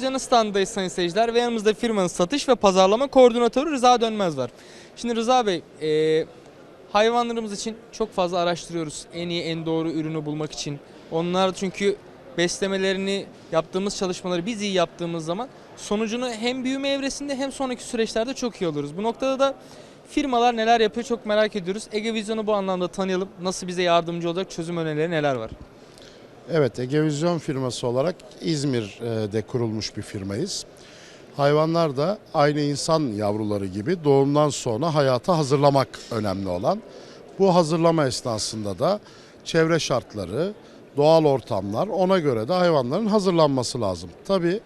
Vizyonu standındayız sayın seyirciler ve yanımızda firmanın satış ve pazarlama koordinatörü Rıza Dönmez var. Şimdi Rıza Bey, e, hayvanlarımız için çok fazla araştırıyoruz en iyi en doğru ürünü bulmak için. Onlar çünkü beslemelerini yaptığımız çalışmaları biz iyi yaptığımız zaman sonucunu hem büyüme evresinde hem sonraki süreçlerde çok iyi alırız. Bu noktada da firmalar neler yapıyor çok merak ediyoruz. Ege Vizyonu bu anlamda tanıyalım. Nasıl bize yardımcı olacak çözüm önerileri neler var? Evet, Egevizyon firması olarak İzmir'de kurulmuş bir firmayız. Hayvanlar da aynı insan yavruları gibi doğumdan sonra hayata hazırlamak önemli olan. Bu hazırlama esnasında da çevre şartları, doğal ortamlar ona göre de hayvanların hazırlanması lazım. Tabii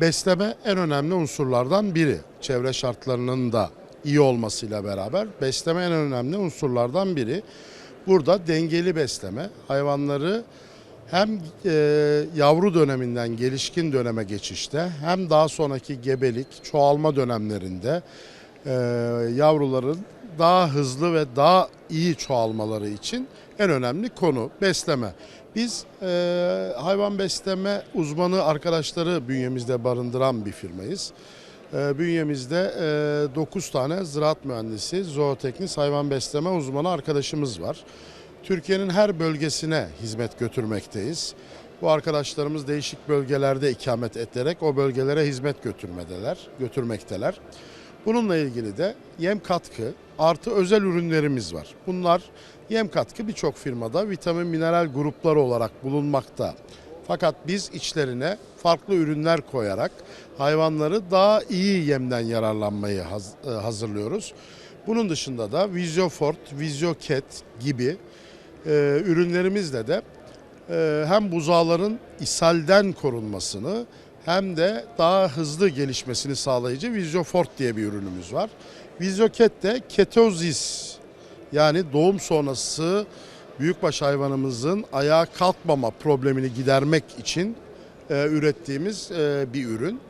besleme en önemli unsurlardan biri. Çevre şartlarının da iyi olmasıyla beraber besleme en önemli unsurlardan biri. Burada dengeli besleme hayvanları hem e, yavru döneminden gelişkin döneme geçişte hem daha sonraki gebelik, çoğalma dönemlerinde e, yavruların daha hızlı ve daha iyi çoğalmaları için en önemli konu besleme. Biz e, hayvan besleme uzmanı arkadaşları bünyemizde barındıran bir firmayız. E, bünyemizde 9 tane ziraat mühendisi, zooteknis, hayvan besleme uzmanı arkadaşımız var. Türkiye'nin her bölgesine hizmet götürmekteyiz. Bu arkadaşlarımız değişik bölgelerde ikamet ederek o bölgelere hizmet götürmedeler, götürmekteler. Bununla ilgili de yem katkı artı özel ürünlerimiz var. Bunlar yem katkı birçok firmada vitamin mineral grupları olarak bulunmakta. Fakat biz içlerine farklı ürünler koyarak hayvanları daha iyi yemden yararlanmayı e, hazırlıyoruz. Bunun dışında da Visiofort, Visiocat gibi e, ürünlerimizle de e, hem buzağların ishalden korunmasını hem de daha hızlı gelişmesini sağlayıcı Visiofort diye bir ürünümüz var. Visiocat de ketozis yani doğum sonrası büyükbaş hayvanımızın ayağa kalkmama problemini gidermek için e, ürettiğimiz e, bir ürün.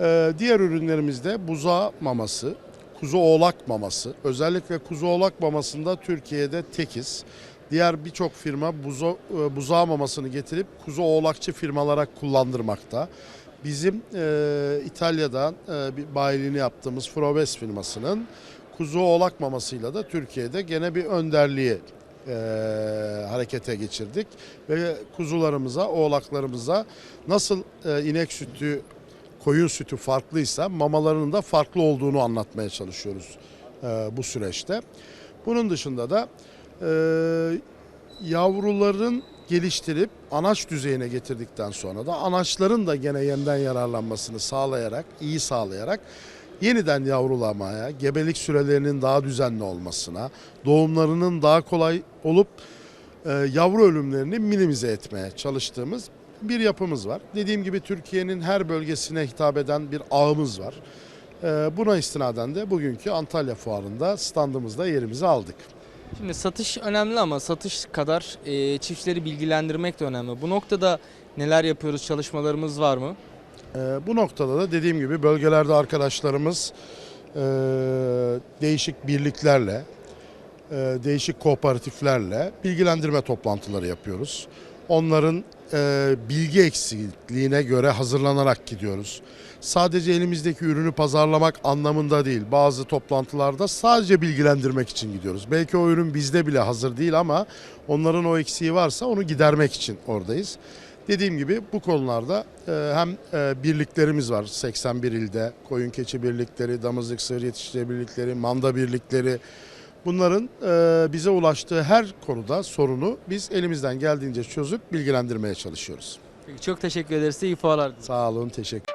E, diğer ürünlerimizde buzağı maması, kuzu oğlak maması. Özellikle kuzu oğlak mamasında Türkiye'de tekiz. Diğer birçok firma buzo, e, buzağı mamasını getirip kuzu oğlakçı firmalara kullandırmakta. Bizim e, İtalya'dan e, bir bayiliğini yaptığımız Frobes firmasının kuzu oğlak mamasıyla da Türkiye'de gene bir önderliği e, harekete geçirdik. Ve kuzularımıza, oğlaklarımıza nasıl e, inek sütü, koyun sütü farklıysa mamalarının da farklı olduğunu anlatmaya çalışıyoruz e, bu süreçte. Bunun dışında da e, yavruların geliştirip anaç düzeyine getirdikten sonra da anaçların da gene yemden yararlanmasını sağlayarak, iyi sağlayarak yeniden yavrulamaya, gebelik sürelerinin daha düzenli olmasına, doğumlarının daha kolay olup e, yavru ölümlerini minimize etmeye çalıştığımız bir yapımız var. Dediğim gibi Türkiye'nin her bölgesine hitap eden bir ağımız var. E, buna istinaden de bugünkü Antalya Fuarı'nda standımızda yerimizi aldık. Şimdi satış önemli ama satış kadar e, çiftçileri bilgilendirmek de önemli. Bu noktada neler yapıyoruz, çalışmalarımız var mı? Ee, bu noktada da dediğim gibi bölgelerde arkadaşlarımız e, değişik birliklerle, e, değişik kooperatiflerle bilgilendirme toplantıları yapıyoruz. Onların e, bilgi eksikliğine göre hazırlanarak gidiyoruz. Sadece elimizdeki ürünü pazarlamak anlamında değil. Bazı toplantılarda sadece bilgilendirmek için gidiyoruz. Belki o ürün bizde bile hazır değil ama onların o eksiği varsa onu gidermek için oradayız. Dediğim gibi bu konularda e, hem e, birliklerimiz var 81 ilde. Koyun keçi birlikleri, damızlık sığır yetiştirici birlikleri, manda birlikleri. Bunların e, bize ulaştığı her konuda sorunu biz elimizden geldiğince çözüp bilgilendirmeye çalışıyoruz. Peki, çok teşekkür ederiz. İyi fuarlar. Sağ olun, teşekkür